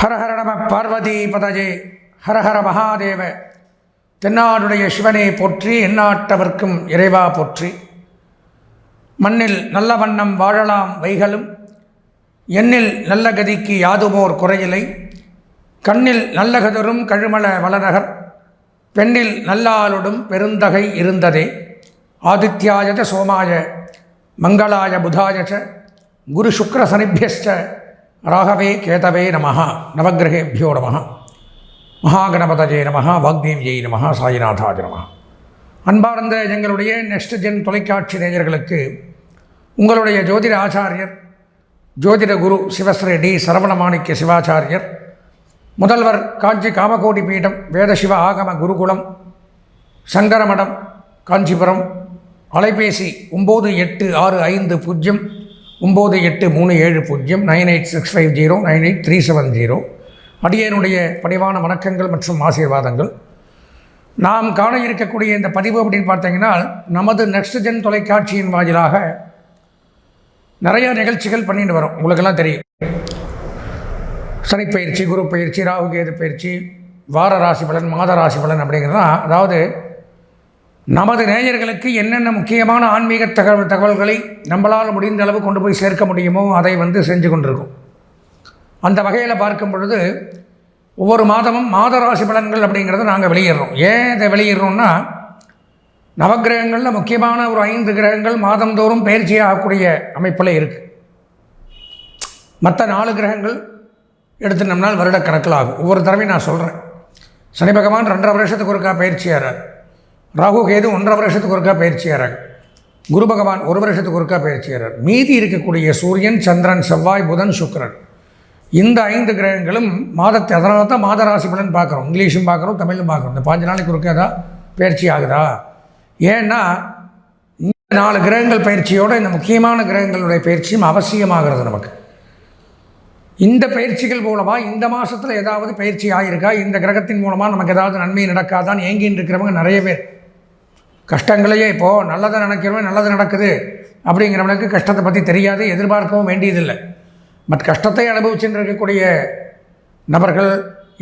ஹரஹர நம பார்வதி பதஜே. ஹரஹர மகாதேவ. தென்னாடுடைய சிவனை போற்றி எந்நாட்டவர்க்கும் இறைவா போற்றி. மண்ணில் நல்ல வண்ணம் வாழலாம் வைகளும் எண்ணில் நல்ல கதிக்கு யாதுமோர் குறையிலை கண்ணில் நல்ல கதரும் கழுமல வளநகர் பெண்ணில் நல்லாளுடும் பெருந்தகை இருந்ததே. ஆதித்யாயஜ சோமாய மங்களாய புதாயச்ச குரு சுக்கர சனிபியஸ்ட ராகவே கேதவே நம நவகிரகேபியோ நம மகாகணபதஜே நம வாக்தேவியை நம சாயிநாதாஜ நம அன்பார்ந்த எங்களுடைய நெக்ஸ்ட் ஜென் தொலைக்காட்சி நேயர்களுக்கு உங்களுடைய ஜோதிட ஆச்சாரியர் ஜோதிட குரு சிவஸ்ரீ டி சரவணமாணிக்க சிவாச்சாரியர் முதல்வர் காஞ்சி காமகோடி பீடம் வேதசிவ ஆகம குருகுலம் சங்கரமடம் காஞ்சிபுரம் அலைபேசி ஒம்பது எட்டு ஆறு ஐந்து பூஜ்ஜியம் ஒம்பது எட்டு மூணு ஏழு பூஜ்ஜியம் nine eight six five zero nine eight three seven zero. அடியனுடைய பணிவான வணக்கங்கள் மற்றும் ஆசீர்வாதங்கள். நாம் காண இருக்கக்கூடிய இந்த பதிவு அப்படின்னு பார்த்தீங்கன்னா நமது நெக்ஸ்ட் ஜென் தொலைக்காட்சியின் வாயிலாக நிறைய நிகழ்ச்சிகள் பண்ணிட்டு வரோம். உங்களுக்கெல்லாம் தெரியும். சனிப்பயிற்சி குரு பயிற்சி ராகுகேது பயிற்சி வார ராசி பலன் மாத ராசி பலன் அப்படிங்கிறதான் அதாவது நமது நேயர்களுக்கு என்னென்ன முக்கியமான ஆன்மீக தகவல் தகவல்களை நம்மளால் முடிந்த அளவு கொண்டு போய் சேர்க்க முடியுமோ அதை வந்து செஞ்சு கொண்டிருக்கும். அந்த வகையில் பார்க்கும் பொழுது ஒவ்வொரு மாதமும் மாத ராசி பலன்கள் அப்படிங்கிறத நாங்கள் வெளியிடுறோம். ஏன் இதை வெளியிடுறோம்னா நவக்கிரகங்களில் முக்கியமான ஒரு ஐந்து கிரகங்கள் மாதந்தோறும் பயிற்சியாகக்கூடிய அமைப்பில் இருக்குது மற்ற நாலு கிரகங்கள் எடுத்துனோம்னால் வருடக்கணக்கில் ஆகும். ஒவ்வொரு தடவையும் நான் சொல்கிறேன் சனி பகவான் ரெண்டரை வருஷத்துக்கு ஒருக்கா பயிற்சியாகிறார் ராகு கேது ஒன்றரை வருஷத்துக்கு ஒருக்கா பயிற்சியாகிறாங்க குரு பகவான் ஒரு வருஷத்துக்கு ஒருக்கா பயிற்சியாகிறார் மீதி இருக்கக்கூடிய சூரியன் சந்திரன் செவ்வாய் புதன் சுக்கரன். இந்த ஐந்து கிரகங்களும் மாதத்தை அதனால தான் மாத ராசி பலன் பார்க்குறோம். இங்கிலீஷும் பார்க்குறோம் தமிழும் பார்க்குறோம். இந்த பாஞ்சு நாளைக்கு ஒருக்கா தான் பயிற்சி ஆகுதா? ஏன்னா இந்த நாலு கிரகங்கள் பயிற்சியோடு இந்த முக்கியமான கிரகங்களுடைய பயிற்சியும் அவசியமாகிறது நமக்கு. இந்த பயிற்சிகள் மூலமாக இந்த மாதத்தில் ஏதாவது பயிற்சி ஆகியிருக்கா இந்த கிரகத்தின் மூலமாக நமக்கு ஏதாவது நன்மை நடக்காதான்னு ஏங்கின்னு இருக்கிறவங்க நிறைய பேர். கஷ்டங்களையே இப்போது நல்லதை நினைக்கிறவன் நல்லது நடக்குது அப்படிங்கிறவனுக்கு கஷ்டத்தை பற்றி தெரியாது எதிர்பார்க்கவும் வேண்டியதில்லை. பட் கஷ்டத்தை அனுபவிச்சுட்டு இருக்கக்கூடிய நபர்கள்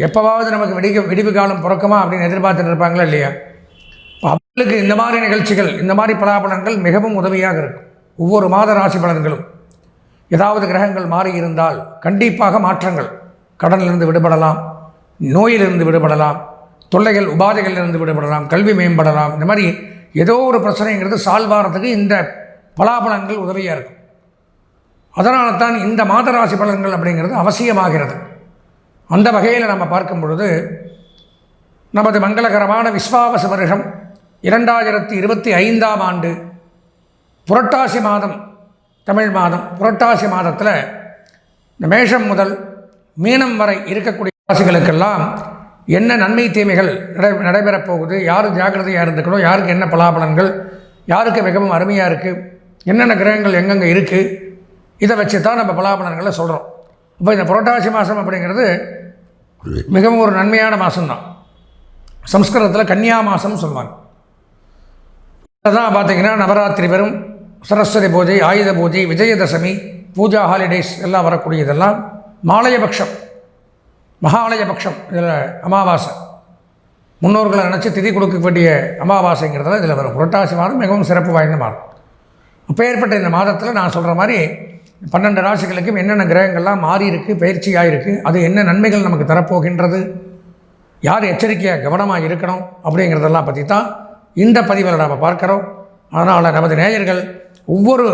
எப்போவாவது நமக்கு விடிக விடிவு காலம் பிறக்குமா அப்படின்னு எதிர்பார்த்துட்டு இருப்பாங்களா இல்லையா? இப்போ அவங்களுக்கு இந்த மாதிரி நிகழ்ச்சிகள் இந்த மாதிரி பலாபலன்கள் மிகவும் உதவியாக இருக்கும். ஒவ்வொரு மாத ராசி பலன்களும். ஏதாவது கிரகங்கள் மாறி இருந்தால் கண்டிப்பாக மாற்றங்கள். கடனிலிருந்து விடுபடலாம் நோயிலிருந்து விடுபடலாம் தொல்லைகள் உபாதைகளிலிருந்து விடுபடலாம் கல்வி மேம்படலாம். இந்த மாதிரி ஏதோ ஒரு பிரச்சனைங்கிறது சால்வ் ஆகிறதுக்கு இந்த பலாபலன்கள் உதவியாக இருக்கும். அதனால தான் இந்த மாத ராசி பலன்கள் அப்படிங்கிறது அவசியமாகிறது. அந்த வகையில் நம்ம பார்க்கும் பொழுது நமது மங்களகரமான விஸ்வாவச வருஷம் இரண்டாயிரத்தி இருபத்தி ஐந்தாம் ஆண்டு புரட்டாசி மாதம் தமிழ் மாதம் புரட்டாசி மாதத்தில் இந்த மேஷம் முதல் மீனம் வரை இருக்கக்கூடிய ராசிகளுக்கெல்லாம் என்ன நன்மை தீமைகள் நடை நடைபெறப் போகுது யார் ஜாக்கிரதையாக இருந்துக்கணும்? யாருக்கு என்ன பலாபலன்கள்? யாருக்கு மிகவும் அருமையாக இருக்குது என்னென்ன கிரகங்கள் எங்கெங்கே இருக்குது இதை வச்சு தான் நம்ம பலாபலன்களை சொல்கிறோம் இப்போ இந்த புரட்டாசி மாதம் அப்படிங்கிறது மிகவும் ஒரு நன்மையான மாதம்தான் சம்ஸ்கிருதத்தில் கன்னியா மாதம்னு சொல்லுவாங்க. தான் பார்த்தீங்கன்னா நவராத்திரி வரும் சரஸ்வதி பூஜை ஆயுத பூஜை விஜயதசமி பூஜா ஹாலிடேஸ் எல்லாம் வரக்கூடியதெல்லாம் மாலையபக்ஷம். மகாலயபக்ஷம் இதில் அமாவாசை. முன்னோர்களை நினச்சி திதி கொடுக்க வேண்டிய அமாவாசைங்கிறதுல இதில் வரும். புரட்டாசி மாதம் மிகவும் சிறப்பு வாய்ந்த மாதம். அப்பேற்பட்ட இந்த மாதத்தில் நான் சொல்கிற மாதிரி பன்னெண்டு ராசிகளுக்கும் என்னென்ன கிரகங்கள்லாம் மாறி இருக்கு பயிற்சியாக இருக்குது அது என்ன நன்மைகள் நமக்கு தரப்போகின்றது யார் எச்சரிக்கையாக கவனமாக இருக்கணும் அப்படிங்கிறதெல்லாம் பற்றி தான் இந்த பதிவில் நாம் பார்க்குறோம். அதனால் நமது நேயர்கள் ஒவ்வொரு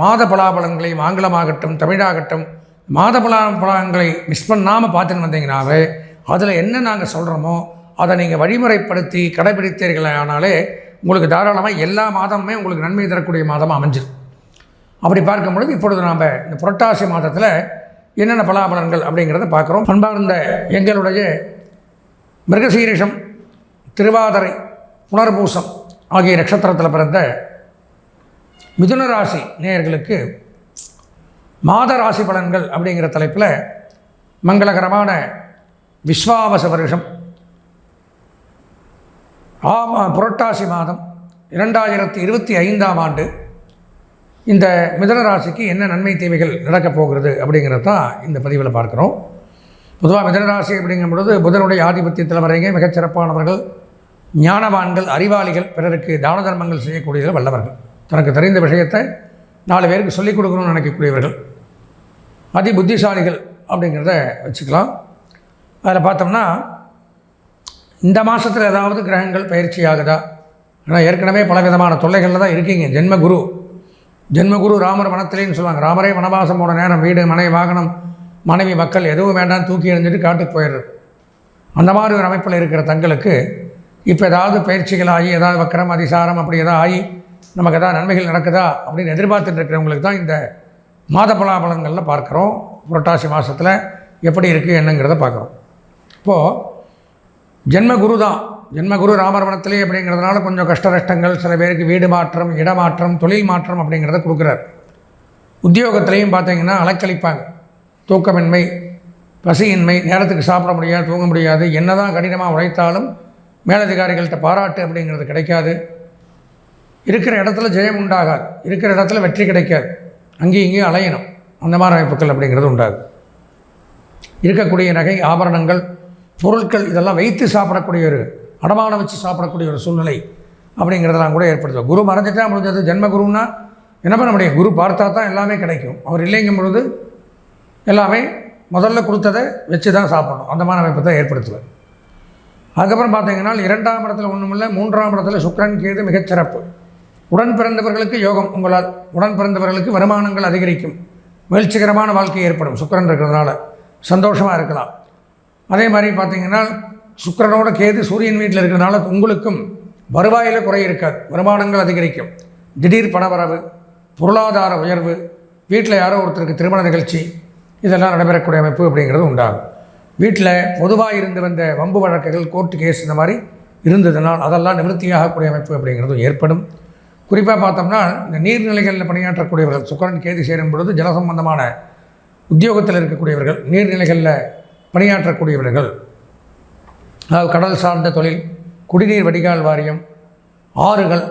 மாத பலாபலங்களையும் ஆங்கிலமாகட்டும் தமிழாகட்டும் மாத பலா பலன்களை மிஸ் பண்ணாமல் பார்த்துன்னு வந்தீங்கன்னாவே அதில் என்ன நாங்கள் சொல்கிறோமோ அதை நீங்கள் வழிமுறைப்படுத்தி கடைபிடித்தீர்களானாலே உங்களுக்கு தாராளமாக எல்லா மாதமுமே உங்களுக்கு நன்மை தரக்கூடிய மாதமாக அமைஞ்சிடும் அப்படி பார்க்கும் பொழுது இப்பொழுது நாம் இந்த புரட்டாசி மாதத்தில் என்னென்ன பலாபலன்கள் அப்படிங்கிறத பார்க்குறோம். பண்பார்ந்த எங்களுடைய மிருகசீரிஷம் திருவாதிரை புனர்பூசம் ஆகிய நட்சத்திரத்தில் பிறந்த மிதுன ராசி நேயர்களுக்கு மாத ராசி பலன்கள் அப்படிங்கிற தலைப்பில் மங்களகரமான விஸ்வாவச வருஷம். ஆமா புரட்டாசி மாதம் இரண்டாயிரத்தி இருபத்தி ஐந்தாம் ஆண்டு இந்த மிதன ராசிக்கு என்ன நன்மை தீமைகள் நடக்கப் போகிறது அப்படிங்கிறது தான் இந்த பதிவில் பார்க்குறோம். பொதுவாக மிதனராசி அப்படிங்கும் பொழுது புதனுடைய ஆதிபத்தியத்தில் வரைங்க மிகச்சிறப்பானவர்கள் ஞானவான்கள் அறிவாளிகள் பிறருக்கு தான தர்மங்கள் செய்யக்கூடியவர்கள் வல்லவர்கள். தனக்கு தெரிந்த விஷயத்தை நாலு பேருக்கு சொல்லிக் கொடுக்கணும்னு நினைக்கக்கூடியவர்கள். அதி புத்திசாலிகள் அப்படிங்கிறத வச்சுக்கலாம். அதில் பார்த்தோம்னா இந்த மாதத்தில் ஏதாவது கிரகங்கள் பயிற்சி ஆகுதா ஏன்னா ஏற்கனவே பல விதமான தொல்லைகளில் தான் இருக்கீங்க. ஜென்மகுரு. ஜென்மகுரு ராமர் வனத்திலேன்னு சொல்லுவாங்க. ராமரே வனவாசம் போன நேரம் வீடு மனை வாகனம் மனைவி மக்கள் எதுவும் வேண்டாம் தூக்கி எறிஞ்சிட்டு காட்டுக்கு போயிடுறது. அந்த மாதிரி ஒரு அமைப்பில் இருக்கிற தங்களுக்கு இப்போ ஏதாவது பயிற்சிகள் ஆகி ஏதாவது வக்கரம் அதிசாரம் அப்படி ஏதாவது ஆகி நமக்கு ஏதாவது நன்மைகள் நடக்குதா அப்படின்னு எதிர்பார்த்துட்டு இருக்கிறவங்களுக்கு தான் இந்த மாத பலாபலங்களில் பார்க்குறோம். புரட்டாசி மாதத்தில் எப்படி இருக்குது என்னங்கிறத பார்க்குறோம். இப்போது ஜென்மகுரு தான். ஜென்மகுரு ராமரவணத்திலே அப்படிங்கிறதுனால கொஞ்சம் கஷ்ட நஷ்டங்கள் சில பேருக்கு வீடு மாற்றம் இடமாற்றம் தொழில் மாற்றம் அப்படிங்கிறத கொடுக்குறார். உத்தியோகத்திலையும் பார்த்தீங்கன்னா அலைக்கழிப்பாங்க. தூக்கமின்மை பசியின்மை நேரத்துக்கு சாப்பிட முடியாது தூங்க முடியாது என்னதான் கடினமாக உழைத்தாலும் மேலதிகாரிகள்கிட்ட பாராட்டு அப்படிங்கிறது கிடைக்காது. இருக்கிற இடத்துல ஜெயம் உண்டாகாது. இருக்கிற இடத்துல வெற்றி கிடைக்காது. அங்கேயும் இங்கேயும் அலையணும். அந்த மாதிரி அமைப்புகள் அப்படிங்கிறது உண்டாகும் இருக்கக்கூடிய நகை ஆபரணங்கள் பொருட்கள் இதெல்லாம் வைத்து சாப்பிடக்கூடிய ஒரு அடமானம் வச்சு சாப்பிடக்கூடிய ஒரு சூழ்நிலை அப்படிங்கிறதெல்லாம் கூட ஏற்படுத்தும். குரு மறைஞ்சிட்டா முடிஞ்சது. ஜென்ம குருன்னா என்ன பண்ண முடியும்? குரு பார்த்தா தான் எல்லாமே கிடைக்கும். அவர் இல்லைங்கும் பொழுது எல்லாமே முதல்ல கொடுத்ததை வச்சு தான் சாப்பிடணும். அந்த மாதிரி அமைப்பை தான் ஏற்படுத்துவார். அதுக்கப்புறம் பார்த்தீங்கன்னா இரண்டாம் இடத்துல ஒன்றுமில்லை மூன்றாம் இடத்துல சுக்ரன் கேது மிகச்சிறப்பு. உடன் பிறந்தவர்களுக்கு யோகம் உங்களால் உடன் பிறந்தவர்களுக்கு வருமானங்கள் அதிகரிக்கும். மகிழ்ச்சிகரமான வாழ்க்கை ஏற்படும். சுக்கரன் இருக்கிறதுனால சந்தோஷமாக இருக்கலாம். அதே மாதிரி பார்த்தீங்கன்னா சுக்கிரனோட கேது சூரியன் வீட்டில் இருக்கிறதுனால உங்களுக்கும் வருவாயில் குறை இருக்காது. வருமானங்கள் அதிகரிக்கும். திடீர் பணவரவு பொருளாதார உயர்வு வீட்டில் யாரோ ஒருத்தருக்கு திருமண நிகழ்ச்சி இதெல்லாம் நடைபெறக்கூடிய அமைப்பு அப்படிங்கிறது உண்டாகும். வீட்டில் பொதுவாக இருந்து வந்த வம்பு வழக்குகள் கோர்ட்டு கேஸ் இந்த மாதிரி இருந்ததுனால் அதெல்லாம் நிவர்த்தியாகக்கூடிய அமைப்பு அப்படிங்கிறதும் ஏற்படும். குறிப்பாக பார்த்தோம்னா இந்த நீர்நிலைகளில் பணியாற்றக்கூடியவர்கள் சுக்கரன் கேது சேரும் பொழுது ஜலசம்பந்தமான உத்தியோகத்தில் இருக்கக்கூடியவர்கள் நீர்நிலைகளில் பணியாற்றக்கூடியவர்கள். அதாவது கடல் சார்ந்த தொழில் குடிநீர் வடிகால் வாரியம் ஆறுகள்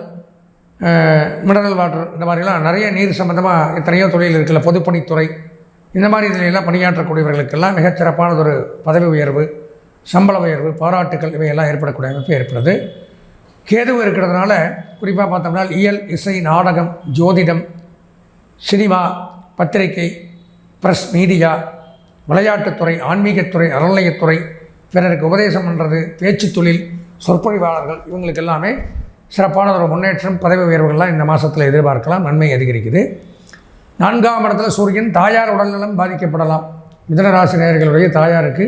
மினரல் வாட்டர் இந்த மாதிரிலாம் நிறைய நீர் சம்மந்தமாக எத்தனையோ தொழில் இருக்குல்ல பொதுப்பணித்துறை இந்த மாதிரி இதிலெல்லாம் பணியாற்றக்கூடியவர்களுக்கெல்லாம் மிகச்சிறப்பானதொரு பதவி உயர்வு சம்பள உயர்வு பாராட்டுகள் இவையெல்லாம் ஏற்படக்கூடிய அமைப்பு ஏற்படுது. கேதுவு இருக்கிறதுனால குறிப்பாக பார்த்தோம்னா இயல் இசை நாடகம் ஜோதிடம் சினிமா பத்திரிகை ப்ரெஸ் மீடியா விளையாட்டுத்துறை ஆன்மீகத்துறை அறநிலையத்துறை பிறருக்கு உபதேசம் பண்ணுறது பேச்சு தொழில் சொற்பொழிவாளர்கள் இவங்களுக்கு எல்லாமே சிறப்பான ஒரு முன்னேற்றம் பதவி உயர்வுகள்லாம் இந்த மாதத்தில் எதிர்பார்க்கலாம் நன்மை அதிகரிக்குது. நான்காம் இடத்துல சூரியன் தாயார் உடல்நலம் பாதிக்கப்படலாம். மிதனராசி நேயர்களுடைய தாயாருக்கு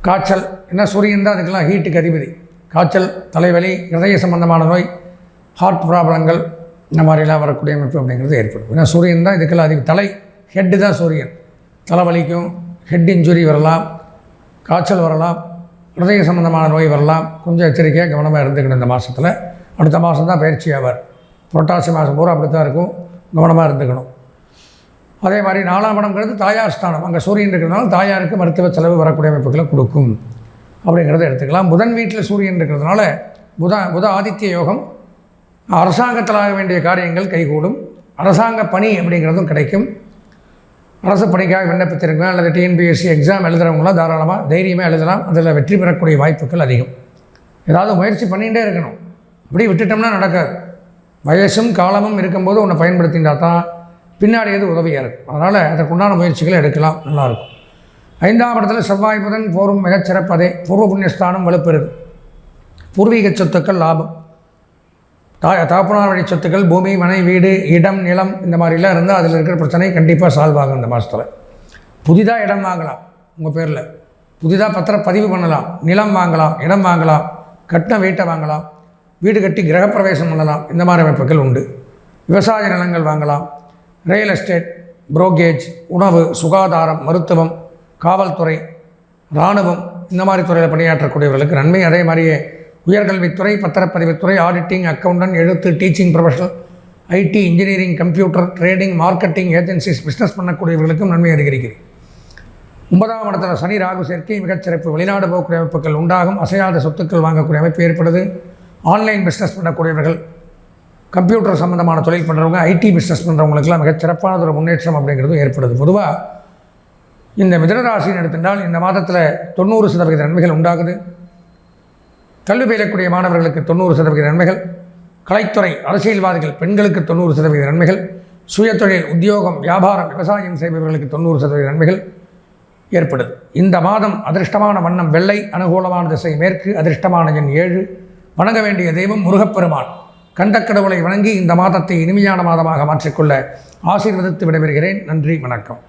காய்ச்சல் என்ன சூரியன் தான் அதுக்கெல்லாம் ஹீட்டுக்கு அதிபதி. காய்ச்சல் தலைவலி இதய சம்பந்தமான நோய் ஹார்ட் ப்ராப்ளங்கள் இந்த மாதிரிலாம் வரக்கூடிய அமைப்பு அப்படிங்கிறது ஏற்படும். ஏன்னா சூரியன் தான் இதுக்கெல்லாம் அதிக தலை ஹெட்டு தான் சூரியன். தலைவலிக்கும் ஹெட் இன்ஜுரி வரலாம் காய்ச்சல் வரலாம் ஹிருதய சம்பந்தமான நோய் வரலாம். கொஞ்சம் எச்சரிக்கையாக கவனமாக இருந்துக்கணும் இந்த மாதத்தில் அடுத்த மாதம் தான் பயிற்சி ஆவார். புரட்டாசி மாதம் பூரா அப்படி தான் இருக்கும். கவனமாக இருந்துக்கணும். அதே மாதிரி நாலாம் இடம்ங்கிறது தாயார் ஸ்தானம். அங்கே சூரியன் இருக்கிறதுனால தாயாருக்கு மருத்துவ செலவு வரக்கூடிய அமைப்புகளை கொடுக்கும். அப்படிங்கிறத எடுத்துக்கலாம். புதன் வீட்டில் சூரியன் இருக்கிறதுனால புத புத ஆதித்ய யோகம் அரசாங்கத்தில் ஆக வேண்டிய காரியங்கள் கைகூடும். அரசாங்க பணி அப்படிங்கிறதும் கிடைக்கும். அரசு பணிக்காக விண்ணப்பித்திருக்கலாம் அல்லது டிஎன்பிஎஸ்சி எக்ஸாம் எழுதுகிறவங்களாம் தாராளமாக தைரியமாக எழுதலாம். அதில் வெற்றி பெறக்கூடிய வாய்ப்புகள் அதிகம். ஏதாவது முயற்சி பண்ணிகிட்டே இருக்கணும். அப்படி விட்டுட்டோம்னா நடக்காது. வயசும் காலமும் இருக்கும்போது உன்னை பயன்படுத்தினா தான் பின்னாடி எது உதவியாக இருக்கும். அதனால் அதற்குண்டான முயற்சிகளை எடுக்கலாம். நல்லாயிருக்கும் ஐந்தாம் இடத்துல செவ்வாய் புதன் போரும் மிகச்சிறப்பதே பூர்வ புண்ணியஸ்தானம் வலுப்பெறுது. பூர்வீக சொத்துக்கள் லாபம். தா தாப்பனார் வழி சொத்துக்கள் பூமி மனை வீடு இடம் நிலம் இந்த மாதிரிலாம் இருந்தால் அதில் இருக்கிற பிரச்சனை கண்டிப்பாக சால்வ் ஆகும் இந்த மாதத்தில் புதிதாக இடம் வாங்கலாம் உங்கள் பேரில். புதிதாக பத்திரம் பதிவு பண்ணலாம் நிலம் வாங்கலாம் இடம் வாங்கலாம் கட்டின வீட்டை வாங்கலாம் வீடு கட்டி கிரகப்பிரவேசம் பண்ணலாம். இந்த மாதிரி அமைப்புகள் உண்டு. விவசாய நிலங்கள் வாங்கலாம். ரியல் எஸ்டேட் புரோக்கேஜ் உணவு சுகாதாரம் மருத்துவம் காவல்துறை இராணுவம் இந்த மாதிரி துறையில் பணியாற்றக்கூடியவர்களுக்கு நன்மை. அதே மாதிரியே உயர்கல்வித்துறை பத்திரப்பதிவுத்துறை ஆடிட்டிங் அக்கௌண்டன்ட் எழுத்து teaching professional IT engineering computer trading marketing agencies business பண்ணக்கூடியவர்களுக்கும் நன்மை அதிகரிக்கிறது. ஒன்பதாம் இடத்துல சனி ராகு சேர்க்கை மிகச்சிறப்பு. வெளிநாடு போகக்கூடிய அமைப்புகள் உண்டாகும். அசையாத சொத்துக்கள் வாங்கக்கூடிய அமைப்பு ஏற்படுது. ஆன்லைன் பிஸ்னஸ் பண்ணக்கூடியவர்கள் கம்ப்யூட்டர் சம்மந்தமான தொழில் பண்ணுறவங்க ஐடி பிஸ்னஸ் பண்ணுறவங்களுக்குலாம் மிகச்சிறப்பான ஒரு முன்னேற்றம் அப்படிங்கிறதும் ஏற்படுது. பொதுவாக இந்த மிதனராசின்னு எடுத்திருந்தால் இந்த மாதத்தில் தொண்ணூறு சதவீத நன்மைகள் உண்டாகுது. கல்வி பயிலக்கூடிய மாணவர்களுக்கு தொண்ணூறு சதவீத நன்மைகள். கலைத்துறை அரசியல்வாதிகள் பெண்களுக்கு தொண்ணூறு சதவீத நன்மைகள். சுயதொழில் உத்தியோகம் வியாபாரம் விவசாயம் செய்பவர்களுக்கு தொண்ணூறு சதவீத நன்மைகள் ஏற்படுது. இந்த மாதம் அதிர்ஷ்டமான வண்ணம் வெள்ளை அனுகூலமான திசை மேற்கு அதிர்ஷ்டமான எண் ஏழு. வணங்க வேண்டிய தெய்வம் முருகப்பெருமான். கண்டக்கடவுளை வணங்கி இந்த மாதத்தை இனிமையான மாதமாக மாற்றிக்கொள்ள ஆசீர்வதித்து விடைபெறுகிறேன். நன்றி வணக்கம்.